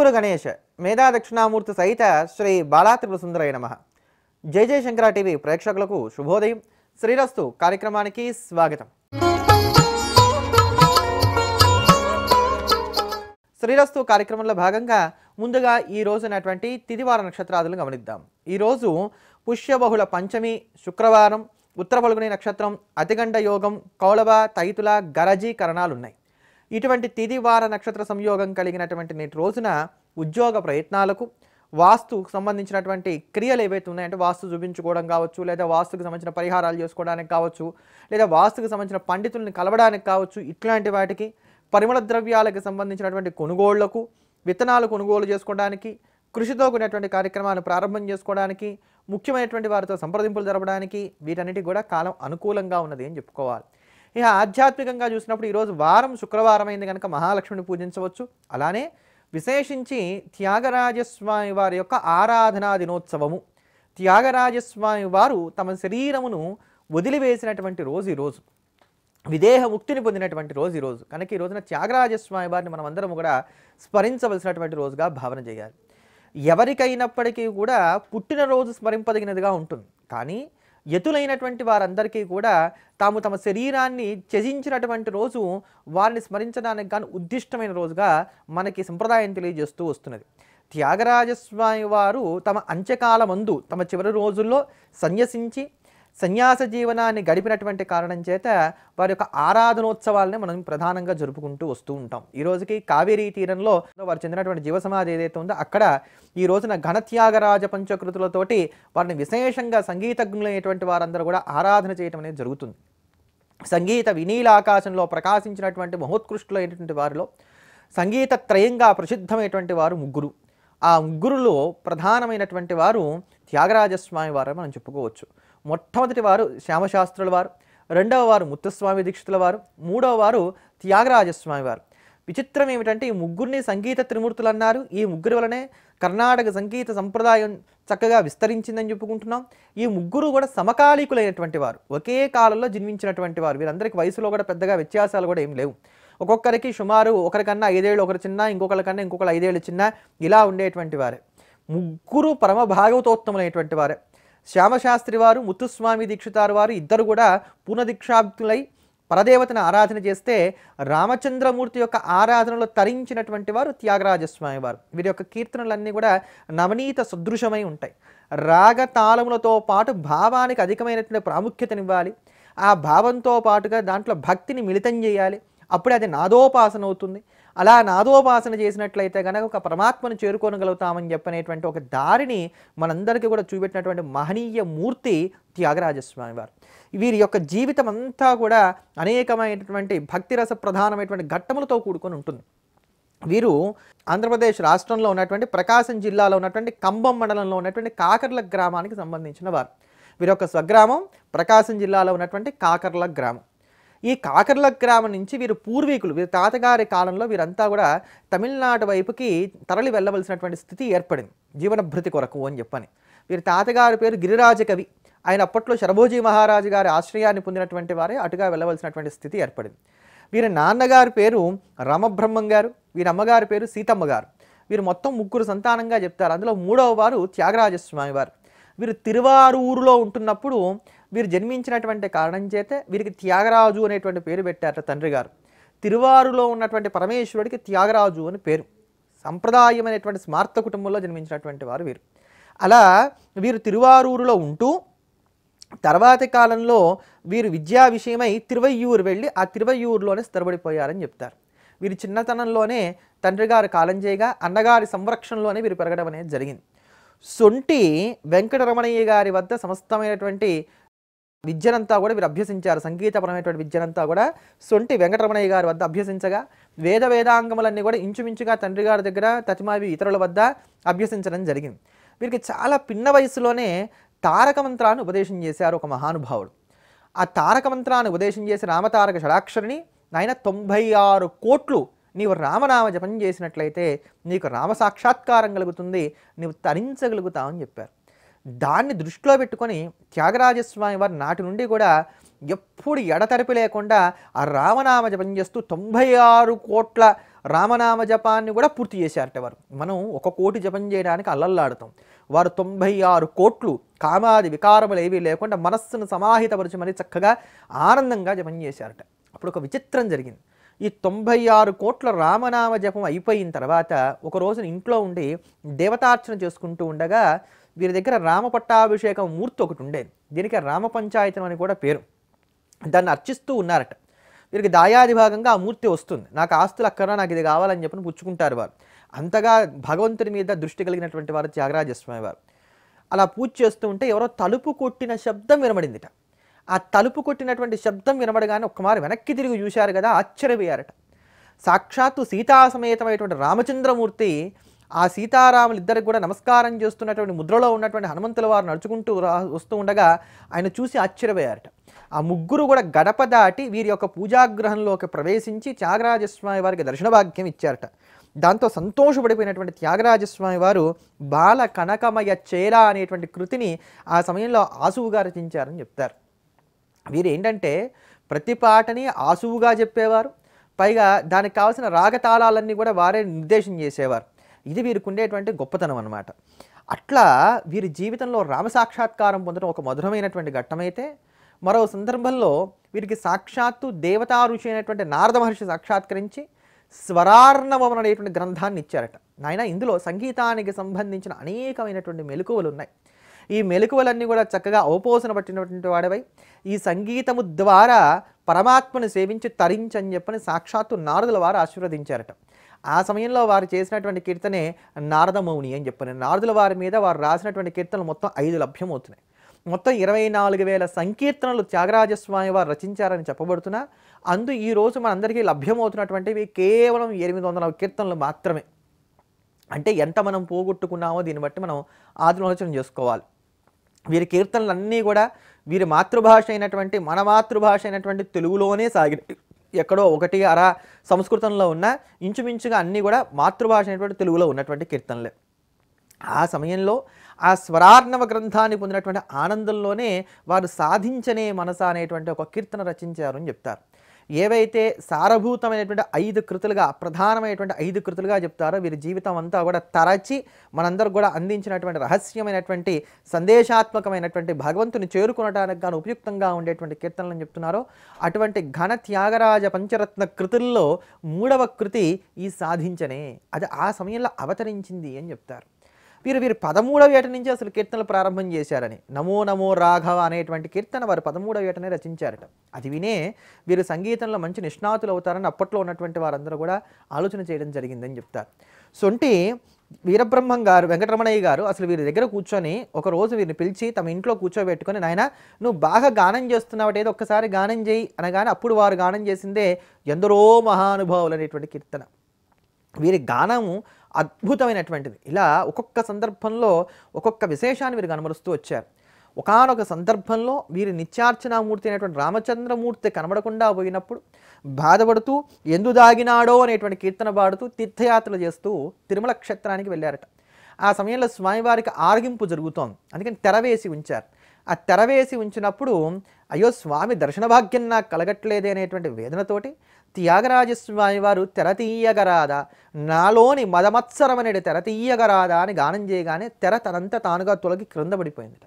గురు గణేష్ మేధా దక్షిణామూర్తి సహిత శ్రీ బాలాత్రిపుర సుందరయ్య నమ. జై జయశంకర టీవీ ప్రేక్షకులకు శుభోదయం. శ్రీరస్తు కార్యక్రమానికి స్వాగతం. శ్రీరస్తు కార్యక్రమంలో భాగంగా ముందుగా ఈ రోజునటువంటి తిదివార నక్షత్రాదులను గమనిద్దాం. ఈరోజు పుష్యబహుళ పంచమి శుక్రవారం ఉత్తర పలుగుని నక్షత్రం అతిగండ యోగం కౌళవ తైతుల గరజీ కరణాలున్నాయి. ఇటువంటి ఇటువంటి తిదివార నక్షత్ర సంయోగం కలిగినటువంటి నేటి రోజున ఉద్యోగ ప్రయత్నాలకు వాస్తుకు సంబంధించినటువంటి క్రియలు ఏవైతే ఉన్నాయంటే వాస్తు చూపించుకోవడం కావచ్చు లేదా వాస్తుకు సంబంధించిన పరిహారాలు చేసుకోవడానికి కావచ్చు లేదా వాస్తుకు సంబంధించిన పండితుల్ని కలవడానికి కావచ్చు ఇట్లాంటి వాటికి పరిమళ ద్రవ్యాలకు సంబంధించినటువంటి కొనుగోళ్ళకు విత్తనాలు కొనుగోలు చేసుకోవడానికి కృషితో కూడినటువంటి కార్యక్రమాలను ప్రారంభం చేసుకోవడానికి ముఖ్యమైనటువంటి వారితో సంప్రదింపులు జరపడానికి వీటన్నిటికి కూడా కాలం అనుకూలంగా ఉన్నది అని చెప్పుకోవాలి. ఇక ఆధ్యాత్మికంగా చూసినప్పుడు ఈరోజు వారం శుక్రవారం అయింది కనుక మహాలక్ష్మిని పూజించవచ్చు. అలానే విశేషించి త్యాగరాజస్వామి వారి యొక్క ఆరాధనా దినోత్సవము. త్యాగరాజస్వామి వారు తమ శరీరమును వదిలివేసినటువంటి రోజు ఈరోజు. విదేహ ముక్తిని పొందినటువంటి రోజు ఈరోజు. కనుక ఈ రోజున త్యాగరాజస్వామి వారిని మనం అందరం కూడా స్మరించవలసినటువంటి రోజుగా భావన చేయాలి. ఎవరికైనప్పటికీ కూడా పుట్టినరోజు స్మరింపదగినదిగా ఉంటుంది. కానీ యతులైనటువంటి వారందరికీ కూడా తాము తమ శరీరాన్ని త్యజించినటువంటి రోజు వారిని స్మరించడానికి కానీ ఉద్దిష్టమైన రోజుగా మనకి సంప్రదాయం తెలియజేస్తూ వస్తున్నది. త్యాగరాజస్వామి వారు తమ అంత్యకాలమందు తమ చివరి రోజుల్లో సన్యసించి సన్యాస జీవనాన్ని గడిపినటువంటి కారణం చేత వారి యొక్క ఆరాధనోత్సవాలని మనం ప్రధానంగా జరుపుకుంటూ వస్తూ ఉంటాం. ఈ రోజుకి కావేరీ తీరంలో వారు చెందినటువంటి జీవ సమాధి ఏదైతే ఉందో అక్కడ ఈ రోజున ఘనత్యాగరాజ పంచకృతులతోటి వారిని విశేషంగా సంగీతజ్ఞులైనటువంటి వారందరూ కూడా ఆరాధన చేయటం అనేది జరుగుతుంది. సంగీత వినీలాకాశంలో ప్రకాశించినటువంటి మహోత్కృష్టులైనటువంటి వారిలో సంగీత త్రయంగా ప్రసిద్ధమైనటువంటి వారు ముగ్గురు. ఆ ముగ్గురులో ప్రధానమైనటువంటి వారు త్యాగరాజస్వామి వారు మనం చెప్పుకోవచ్చు. మొట్టమొదటి వారు శ్యామశాస్త్రుల వారు రెండవ వారు ముత్తుస్వామి దీక్షితుల వారు మూడవ వారు త్యాగరాజస్వామి వారు. విచిత్రం ఏమిటంటే ఈ ముగ్గురిని సంగీత త్రిమూర్తులు అన్నారు ఈ ముగ్గురి వలనే కర్ణాటక సంగీత సంప్రదాయం చక్కగా విస్తరించిందని చెప్పుకుంటున్నాం. ఈ ముగ్గురు కూడా సమకాలీకులైనటువంటి వారు. ఒకే కాలంలో జన్మించినటువంటి వారు. వీరందరికీ వయసులో కూడా పెద్దగా వ్యత్యాసాలు కూడా ఏం లేవు. ఒక్కొక్కరికి సుమారు ఒకరికన్నా ఐదేళ్ళు ఒకరు చిన్న ఇంకొకరికన్నా ఇంకొకరు ఐదేళ్ళు చిన్న ఇలా ఉండేటువంటి వారే. ముగ్గురు పరమ భాగవతోత్తములైనటువంటి వారే. శ్యామశాస్త్రి వారు ముత్తుస్వామి దీక్షితారు వారు ఇద్దరు కూడా పూర్ణదీక్షాబ్దులై పరదేవతను ఆరాధన చేస్తే రామచంద్రమూర్తి యొక్క ఆరాధనలో తరించినటువంటి వారు త్యాగరాజస్వామి వారు. వీరి యొక్క కీర్తనలన్నీ కూడా నవనీత సదృశమై ఉంటాయి. రాగ తాళములతో పాటు భావానికి అధికమైనటువంటి ప్రాముఖ్యతనివ్వాలి. ఆ భావంతో పాటుగా దాంట్లో భక్తిని మిళితం చేయాలి. అప్పుడే అది నాదోపాసన అవుతుంది అలా నాదోపాసన చేసినట్లయితే కనుక ఒక పరమాత్మను చేరుకోనగలుగుతామని చెప్పనేటువంటి ఒక దారిని మనందరికీ కూడా చూపెట్టినటువంటి మహనీయ మూర్తి త్యాగరాజస్వామి వారు. వీరి యొక్క జీవితం అంతా కూడా అనేకమైనటువంటి భక్తిరస ప్రధానమైనటువంటి ఘట్టములతో కూడుకొని ఉంటుంది. వీరు ఆంధ్రప్రదేశ్ రాష్ట్రంలో ఉన్నటువంటి ప్రకాశం జిల్లాలో ఉన్నటువంటి కంబం మండలంలో ఉన్నటువంటి కాకర్ల గ్రామానికి సంబంధించిన వారు. వీరి యొక్క స్వగ్రామం ప్రకాశం జిల్లాలో ఉన్నటువంటి కాకర్ల గ్రామం. ఈ కాకర్ల గ్రామం నుంచి వీరు పూర్వీకులు వీరి తాతగారి కాలంలో వీరంతా కూడా తమిళనాడు వైపుకి తరలి వెళ్ళవలసినటువంటి స్థితి ఏర్పడింది. జీవనభృతి కొరకు అని చెప్పని. వీరి తాతగారి పేరు గిరిరాజ కవి. ఆయన అప్పట్లో శరభోజీ మహారాజు గారి ఆశ్రయాన్ని పొందినటువంటి వారే అటుగా వెళ్ళవలసినటువంటి స్థితి ఏర్పడింది. వీరి నాన్నగారి పేరు రామబ్రహ్మం గారు వీరి అమ్మగారి పేరు సీతమ్మ గారు. వీరు మొత్తం ముగ్గురు సంతానంగా చెప్తారు. అందులో మూడవ వారు త్యాగరాజస్వామి వారు. వీరు తిరువారూరులో ఉంటున్నప్పుడు వీరు జన్మించినటువంటి కారణం చేతే వీరికి త్యాగరాజు అనేటువంటి పేరు పెట్టారట తండ్రి గారు. తిరువారులో ఉన్నటువంటి పరమేశ్వరుడికి త్యాగరాజు అని పేరు. సంప్రదాయమైనటువంటి స్మార్త కుటుంబంలో జన్మించినటువంటి వారు వీరు. అలా వీరు తిరువారూరులో ఉంటూ తర్వాతి కాలంలో వీరు విద్యా విషయమై తిరువయ్యూరు వెళ్ళి ఆ తిరువయ్యూరులోనే స్థిరపడిపోయారని చెప్తారు. వీరి చిన్నతనంలోనే తండ్రి గారు కాలం చేయగా అన్నగారి సంరక్షణలోనే వీరు పెరగడం అనేది జరిగింది. సొంటి వెంకటరమణయ్య గారి వద్ద సమస్తమైనటువంటి విద్యనంతా కూడా వీరు అభ్యసించారు. సంగీతపరమైనటువంటి విద్యనంతా కూడా సొంటి వెంకటరమణయ్య గారి వద్ద అభ్యసించగా వేద వేదాంగములన్నీ కూడా ఇంచుమించుగా తండ్రి గారి దగ్గర తతిమావి ఇతరుల వద్ద అభ్యసించడం జరిగింది. వీరికి చాలా పిన్న వయసులోనే తారక మంత్రాన్ని ఉపదేశం చేశారు ఒక మహానుభావుడు. ఆ తారక మంత్రాన్ని ఉపదేశం చేసి రామతారక షడాక్షరిని నాయన తొంభై ఆరు కోట్లు నీవు రామనామ జపం చేసినట్లయితే నీకు రామ సాక్షాత్కారం కలుగుతుంది నీవు తరించగలుగుతావని చెప్పారు. దాన్ని దృష్టిలో పెట్టుకొని త్యాగరాజస్వామి వారి నాటి నుండి కూడా ఎప్పుడు ఎడతెరపి లేకుండా ఆ రామనామ జపం చేస్తూ తొంభై ఆరు కోట్ల రామనామ జపాన్ని కూడా పూర్తి చేశారట వారు. మనం ఒక కోటి జపం చేయడానికి అల్లల్లాడుతాం. వారు తొంభై ఆరు కోట్లు కామాది వికారములు ఏవీ లేకుండా మనస్సును సమాహితపరిచి మరీ చక్కగా ఆనందంగా జపం చేశారట. అప్పుడు ఒక విచిత్రం జరిగింది. ఈ తొంభై ఆరు కోట్ల రామనామ జపం అయిపోయిన తర్వాత ఒక రోజున ఇంట్లో ఉండి దేవతార్చన చేసుకుంటూ ఉండగా వీరి దగ్గర రామపట్టాభిషేకం మూర్తి ఒకటి ఉండేది. దీనికి రామ పంచాయతం అని కూడా పేరు. దాన్ని అర్చిస్తూ ఉన్నారట. వీరికి దాయాది భాగంగా ఆ మూర్తి వస్తుంది. నాకు ఆస్తులు అక్కడ నాకు ఇది కావాలని చెప్పని పుచ్చుకుంటారు వారు. అంతగా భగవంతుడి మీద దృష్టి కలిగినటువంటి వారు త్యాగరాజస్వామి వారు. అలా పూజ చేస్తూ ఉంటే ఎవరో తలుపు కొట్టిన శబ్దం వినబడిందిట. ఆ తలుపు కొట్టినటువంటి శబ్దం వినబడగానే ఒక్కమారు వెనక్కి తిరిగి చూశారు కదా ఆశ్చర్యపోయారట. సాక్షాత్తు సీతాసమేతమైనటువంటి రామచంద్రమూర్తి ఆ సీతారాములు ఇద్దరికి కూడా నమస్కారం చేస్తున్నటువంటి ముద్రలో ఉన్నటువంటి హనుమంతుల వారు నడుచుకుంటూ రా వస్తూ ఉండగా ఆయన చూసి ఆశ్చర్యపోయారట. ఆ ముగ్గురు కూడా గడప దాటి వీరి యొక్క పూజాగ్రహంలోకి ప్రవేశించి త్యాగరాజస్వామి వారికి దర్శన భాగ్యం ఇచ్చారట. దాంతో సంతోషపడిపోయినటువంటి త్యాగరాజస్వామి వారు బాల కనకమయ చేరా అనేటువంటి కృతిని ఆ సమయంలో ఆసువుగా రచించారని చెప్తారు. వీరు ఏంటంటే ప్రతి పాటని ఆసువుగా చెప్పేవారు. పైగా దానికి కావాల్సిన రాగతాళాలన్నీ కూడా వారే నిర్దేశం చేసేవారు. ఇది వీరికి ఉండేటువంటి గొప్పతనం అనమాట అట్లా వీరి జీవితంలో రామ సాక్షాత్కారం పొందడం ఒక మధురమైనటువంటి ఘట్టమైతే మరో సందర్భంలో వీరికి సాక్షాత్తు దేవతా ఋషి అయినటువంటి నారద మహర్షి సాక్షాత్కరించి స్వరార్ణవం అనేటువంటి గ్రంథాన్ని ఇచ్చారట నాయన ఇందులో సంగీతానికి సంబంధించిన అనేకమైనటువంటి మెలకువలు ఉన్నాయి ఈ మెలకువలన్నీ కూడా చక్కగా ఓపోసన పట్టినటువంటి వాడవై. ఈ సంగీతము ద్వారా పరమాత్మను సేవించి తరించని చెప్పని సాక్షాత్తు నారదుల వారు ఆశీర్వదించారట. ఆ సమయంలో వారు చేసినటువంటి కీర్తనే నారదమౌని అని చెప్పని. నారదుల వారి మీద వారు రాసినటువంటి కీర్తనలు మొత్తం ఐదు లభ్యమవుతున్నాయి. మొత్తం ఇరవై నాలుగు వేల సంకీర్తనలు త్యాగరాజస్వామి వారు రచించారని చెప్పబడుతున్నా. అందు ఈ రోజు మనందరికీ లభ్యమవుతున్నటువంటివి కేవలం ఎనిమిది వందల కీర్తనలు మాత్రమే. అంటే ఎంత మనం పోగొట్టుకున్నామో దీన్ని బట్టి మనం ఆత్మలోచన చేసుకోవాలి. వీరి కీర్తనలన్నీ కూడా వీరి మాతృభాష అయినటువంటి మన మాతృభాష అయినటువంటి తెలుగులోనే సాగినాయి ఎక్కడో ఒకటి అర సంస్కృతంలో ఉన్న ఇంచుమించుగా అన్నీ కూడా మాతృభాష అయినటువంటి తెలుగులో ఉన్నటువంటి కీర్తనలే. ఆ సమయంలో ఆ స్వరార్ణవ గ్రంథాన్ని పొందినటువంటి ఆనందంలోనే వారు సాధించనే మనస అనేటువంటి ఒక కీర్తన రచించారు అని చెప్తారు. ఏవైతే సారభూతమైనటువంటి ఐదు కృతులుగా ప్రధానమైనటువంటి ఐదు కృతులుగా చెప్తారో వీరి జీవితం అంతా కూడా తరచి మనందరూ కూడా అందించినటువంటి రహస్యమైనటువంటి సందేశాత్మకమైనటువంటి భగవంతుని చేరుకునడానికి గాను ఉపయుక్తంగా ఉండేటువంటి కీర్తనలను చెప్తున్నారో అటువంటి ఘన త్యాగరాజ పంచరత్న కృతుల్లో మూడవ కృతి ఈ సాధించనే. అది ఆ సమయంలో అవతరించింది అని చెప్తారు. వీరు వీరు పదమూడవ ఏట నుంచి అసలు కీర్తనలు ప్రారంభం చేశారని. నమో నమో రాఘవ అనేటువంటి కీర్తన వారు పదమూడవ ఏటనే రచించారట. అది వినే వీరు సంగీతంలో మంచి నిష్ణాతులు అవుతారని అప్పట్లో ఉన్నటువంటి వారందరూ కూడా ఆలోచన చేయడం జరిగిందని చెప్తారు. సొంటి వీరబ్రహ్మం గారు వెంకటరమణయ్య గారు అసలు వీరి దగ్గర కూర్చొని ఒక రోజు వీరిని పిలిచి తమ ఇంట్లో కూర్చోబెట్టుకొని నాయన నువ్వు బాగా గానం చేస్తున్నావు ఏదో ఒక్కసారి గానం చేయి అనగానే అప్పుడు వారు గానం చేసిందే ఎందరో మహానుభావులు అనేటువంటి కీర్తన. వీరి గానము అద్భుతమైనటువంటిది. ఇలా ఒక్కొక్క సందర్భంలో ఒక్కొక్క విశేషాన్ని వీరు కనబరుస్తూ వచ్చారు. ఒకానొక సందర్భంలో వీరి నిత్యార్చనామూర్తి అయినటువంటి రామచంద్రమూర్తి కనబడకుండా పోయినప్పుడు బాధపడుతూ ఎందు దాగినాడో? అనేటువంటి కీర్తన పాడుతూ తీర్థయాత్రలు చేస్తూ తిరుమల క్షేత్రానికి వెళ్ళారట. ఆ సమయంలో స్వామివారికి ఆరగింపు జరుగుతోంది. అందుకని తెరవేసి ఉంచారు. ఆ తెరవేసి ఉంచినప్పుడు అయ్యో స్వామి దర్శన భాగ్యం నాకు కలగట్లేదే అనేటువంటి వేదనతోటి త్యాగరాజస్వామి వారు తెరతీయగరాదా? నాలోని మదమత్సరమనేది తెరతీయగరాదా అని గానం చేయగానే తెర తనంత తానుగా తొలగి క్రింద పడిపోయిందట.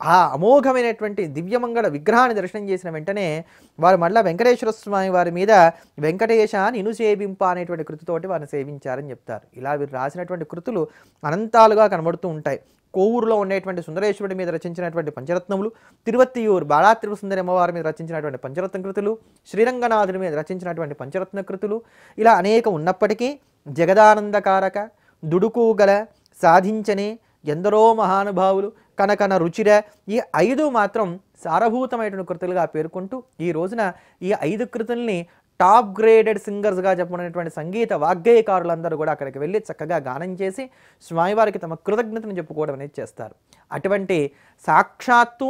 ఆ అమోఘమైనటువంటి దివ్యమంగళ విగ్రహాన్ని దర్శనం చేసిన వెంటనే వారు మళ్ళా వెంకటేశ్వర స్వామి వారి మీద వెంకటేశ నిను సేవింప అనేటువంటి కృతితోటి వారిని సేవించారని చెప్తారు. ఇలా వీరు రాసినటువంటి కృతులు అనంతాలుగా కనబడుతూ ఉంటాయి. కోవూరులో ఉండేటువంటి సుందరేశ్వరుడి మీద రచించినటువంటి పంచరత్నములు తిరువత్తియూరు బాలా తిరువ సుందరి అమ్మవారి మీద రచించినటువంటి పంచరత్న కృతులు శ్రీరంగనాథుడి మీద రచించినటువంటి పంచరత్న కృతులు ఇలా అనేక ఉన్నప్పటికీ జగదానందకారక దుడుకుగల సాధించనే ఎందరో మహానుభావులు కనకన రుచిర ఈ ఐదు మాత్రం సారభూతమైనటువంటి కృతులుగా పేర్కొంటూ ఈ రోజున ఈ ఐదు కృతుల్ని టాప్ గ్రేడెడ్ సింగర్స్గా చెప్పబడినటువంటి సంగీత వాగ్గేయకారులందరూ కూడా అక్కడికి వెళ్ళి చక్కగా గానం చేసి స్వామివారికి తమ కృతజ్ఞతను చెప్పుకోవడం అనేది చేస్తారు. అటువంటి సాక్షాత్తు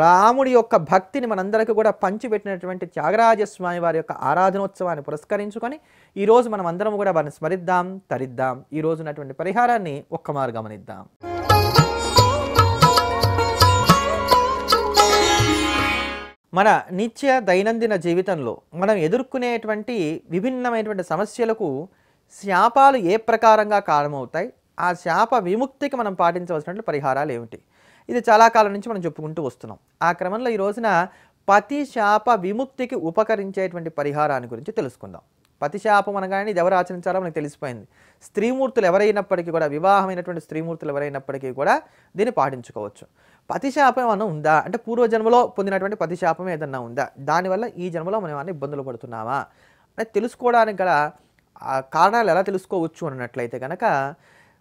రాముడి యొక్క భక్తిని మనందరికీ కూడా పంచిపెట్టినటువంటి త్యాగరాజ స్వామి వారి యొక్క ఆరాధనోత్సవాన్ని పురస్కరించుకొని ఈరోజు మనం అందరం కూడా వారిని స్మరిద్దాం తరిద్దాం. ఈ ఉన్నటువంటి పరిహారాన్ని ఒక్క మారు మన నిత్య దైనందిన జీవితంలో మనం ఎదుర్కొనేటువంటి విభిన్నమైనటువంటి సమస్యలకు శాపాలు ఏ ప్రకారంగా కారణమవుతాయి? ఆ శాప విముక్తికి మనం పాటించవలసినటువంటి పరిహారాలు ఏమిటి? ఇది చాలా కాలం నుంచి మనం చెప్పుకుంటూ వస్తున్నాం. ఆ క్రమంలో ఈ రోజున పతి శాప విముక్తికి ఉపకరించేటువంటి పరిహారాన్ని గురించి తెలుసుకుందాం. పతిశాపం అనగానే ఇది ఎవరు ఆచరించాలో మనకు తెలిసిపోయింది. స్త్రీమూర్తులు ఎవరైనప్పటికీ కూడా వివాహమైనటువంటి స్త్రీమూర్తులు ఎవరైనప్పటికీ కూడా దీన్ని పాటించుకోవచ్చు. పతిశాపం ఏమన్నా ఉందా? అంటే పూర్వజన్మలో పొందినటువంటి పతిశాపం ఏదన్నా ఉందా? దానివల్ల ఈ జన్మలో మనం ఏమైనా ఇబ్బందులు పడుతున్నామా? అంటే తెలుసుకోవడానికి గల కారణాలు ఎలా తెలుసుకోవచ్చు అన్నట్లయితే కనుక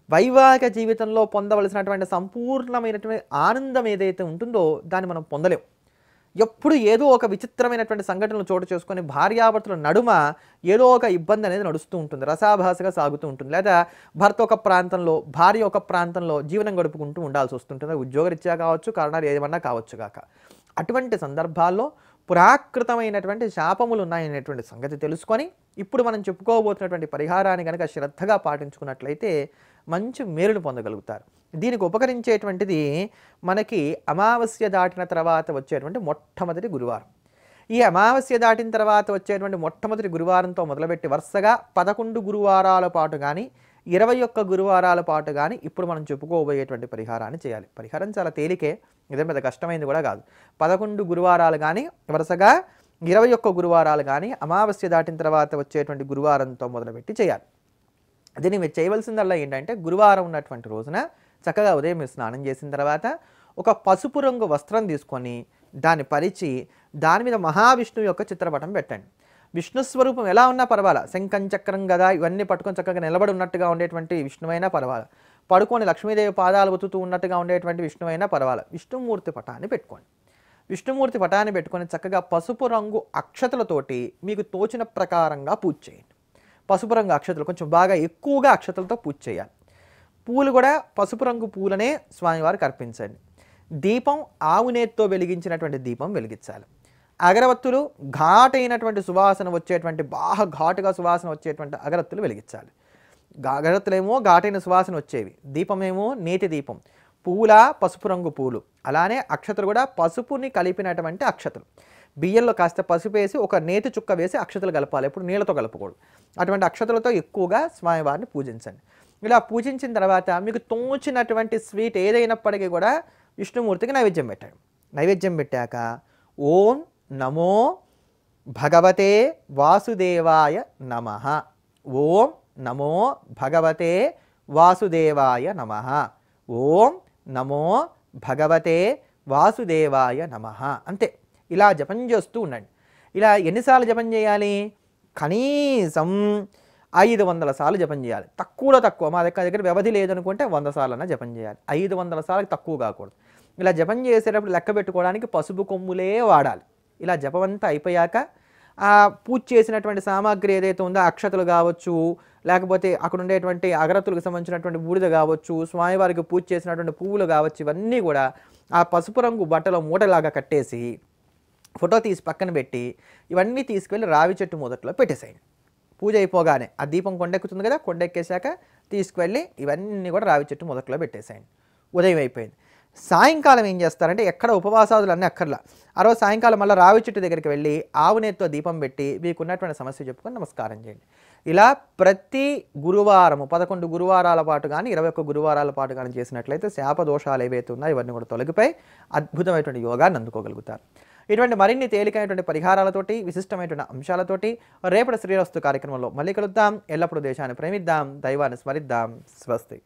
వైవాహిక జీవితంలో పొందవలసినటువంటి సంపూర్ణమైనటువంటి ఆనందం ఏదైతే ఉంటుందో దాన్ని మనం పొందలేం. ఎప్పుడు ఏదో ఒక విచిత్రమైనటువంటి సంఘటనలు చోటు చేసుకొని భార్యాభర్తల నడుమ ఏదో ఒక ఇబ్బంది అనేది నడుస్తూ ఉంటుంది రసాభాసగా సాగుతూ ఉంటుంది. లేదా భర్త ఒక ప్రాంతంలో భార్య ఒక ప్రాంతంలో జీవనం గడుపుకుంటూ ఉండాల్సి వస్తుంటుంది. ఉద్యోగరీత్యా కావచ్చు కారణాలు ఏమన్నా కావచ్చు కాక. అటువంటి సందర్భాల్లో పురాకృతమైనటువంటి శాపములు ఉన్నాయనేటువంటి సంగతి తెలుసుకొని ఇప్పుడు మనం చెప్పుకోబోతున్నటువంటి పరిహారాన్ని కనుక శ్రద్ధగా పాటించుకున్నట్లయితే మంచి మేలును పొందగలుగుతారు. దీనికి ఉపకరించేటువంటిది మనకి అమావాస్య దాటిన తర్వాత వచ్చేటువంటి మొట్టమొదటి గురువారం. ఈ అమావాస్య దాటిన తర్వాత వచ్చేటువంటి మొట్టమొదటి గురువారంతో మొదలుపెట్టి వరుసగా పదకొండు గురువారాల పాటు కానీ ఇరవై ఒక్క గురువారాల పాటు కానీ ఇప్పుడు మనం చెప్పుకోబోయేటువంటి పరిహారాన్ని చేయాలి. పరిహారం చాలా తేలికే ఇదే పెద్ద కష్టమైంది కూడా కాదు. పదకొండు గురువారాలు కానీ వరుసగా ఇరవై ఒక్క గురువారాలు కానీ అమావాస్య దాటిన తర్వాత వచ్చేటువంటి గురువారంతో మొదలుపెట్టి చేయాలి. దీన్ని మీరు చేయవలసిందల్లా ఏంటంటే గురువారం ఉన్నటువంటి రోజున చక్కగా ఉదయం మీరు స్నానం చేసిన తర్వాత ఒక పసుపు రంగు వస్త్రం తీసుకొని దాన్ని పరిచి దాని మీద మహావిష్ణువు యొక్క చిత్రపటం పెట్టండి. విష్ణు స్వరూపం ఎలా ఉన్నా పర్వాలా. శంఖం చక్రం గదా ఇవన్నీ పట్టుకొని చక్కగా నిలబడి ఉన్నట్టుగా ఉండేటువంటి విష్ణువైనా పర్వాలా. పడుకొని లక్ష్మీదేవి పాదాలు ఒత్తుతూ ఉన్నట్టుగా ఉండేటువంటి విష్ణువైనా పర్వాలా. విష్ణుమూర్తి పటాన్ని పెట్టుకోండి. విష్ణుమూర్తి పటాన్ని పెట్టుకొని చక్కగా పసుపు రంగు అక్షతలతోటి మీకు తోచిన ప్రకారంగా పూజ చేయండి. పసుపు రంగు అక్షతలు కొంచెం బాగా ఎక్కువగా అక్షతలతో పూజ చేయాలి. పూలు కూడా పసుపు రంగు పూలనే స్వామివారికి అర్పించండి. దీపం ఆవు నేతితో వెలిగించినటువంటి దీపం వెలిగించాలి. అగరవత్తులు ఘాటైనటువంటి సువాసన వచ్చేటువంటి బాగా ఘాటుగా సువాసన వచ్చేటువంటి అగరత్తులు వెలిగించాలి. అగరత్తులేమో ఘాటైన సువాసన వచ్చేవి. దీపమేమో నేతి దీపం. పూల పసుపు రంగు పూలు. అలానే అక్షతలు కూడా పసుపుని కలిపినటువంటి అక్షతలు. బియ్యంలో కాస్త పసుపు వేసి ఒక నేతి చుక్క వేసి అక్షతలు కలపాలి. ఎప్పుడు నీళ్ళతో కలపకూడదు. అటువంటి అక్షతలతో ఎక్కువగా స్వామివారిని పూజించండి. ఇలా పూజించిన తర్వాత మీకు తోచినటువంటి స్వీట్ ఏదైనప్పటికీ కూడా విష్ణుమూర్తికి నైవేద్యం పెట్టండి. నైవేద్యం పెట్టాక ఓం నమో భగవతే వాసుదేవాయ నమ. ఓం నమో భగవతే వాసుదేవాయ నమ. ఓం నమో భగవతే వాసుదేవాయ నమ. అంతే. ఇలా జపం చేస్తూ ఉండండి. ఇలా ఎన్నిసార్లు జపం చేయాలి? కనీసం ఐదు వందల సార్లు జపం చేయాలి. తక్కువలో తక్కువ. మా దగ్గర దగ్గర వ్యవధి లేదనుకుంటే వంద సార్లన్నా జపం చేయాలి. ఐదు వందల సార్లు తక్కువ కాకూడదు. ఇలా జపం చేసేటప్పుడు లెక్క పెట్టుకోవడానికి పసుపు కొమ్ములే వాడాలి. ఇలా జపమంతా అయిపోయాక ఆ పూజ చేసినటువంటి సామాగ్రి ఏదైతే ఉందో అక్షతలు కావచ్చు లేకపోతే అక్కడ ఉండేటువంటి అగరత్తులకు సంబంధించినటువంటి బూడిద కావచ్చు స్వామివారికి పూజ చేసినటువంటి పువ్వులు కావచ్చు ఇవన్నీ కూడా ఆ పసుపు రంగు బట్టలో మూటలాగా కట్టేసి ఫోటో తీసి పక్కన పెట్టి ఇవన్నీ తీసుకెళ్ళి రావి చెట్టు మొదట్లో పెట్టేసేయండి పూజ అయిపోగానే ఆ దీపం కొండెక్కుతుంది కదా కొండెక్కేశాక తీసుకువెళ్ళి ఇవన్నీ కూడా రావి చెట్టు మొదట్లో పెట్టేసేయండి ఉదయం అయిపోయింది. సాయంకాలం ఏం చేస్తారంటే ఎక్కడ ఉపవాసాదులు అన్నీ అక్కర్లా. ఆ రోజు సాయంకాలం మళ్ళీ రావి చెట్టు దగ్గరికి వెళ్ళి ఆవు నేతితో దీపం పెట్టి మీకు ఉన్నటువంటి సమస్య చెప్పుకొని నమస్కారం చేయండి. ఇలా ప్రతి గురువారము పదకొండు గురువారాల పాటు కానీ ఇరవై ఒక్క గురువారాల పాటు కానీ చేసినట్లయితే శాపదోషాలు ఏవైతే ఉన్నాయో ఇవన్నీ కూడా తొలగిపోయి అద్భుతమైనటువంటి యోగాన్ని అందుకోగలుగుతారు. ఇటువంటి మరిన్ని తేలికైనటువంటి పరిహారాలతోటి విశిష్టమైనటువంటి అంశాలతోటి రేపటి శ్రీరస్తు కార్యక్రమంలో మళ్ళీ కలుద్దాం. ఎల్లప్పుడూ దేశాన్ని ప్రేమిద్దాం. దైవాన్ని స్మరిద్దాం. స్వస్తి.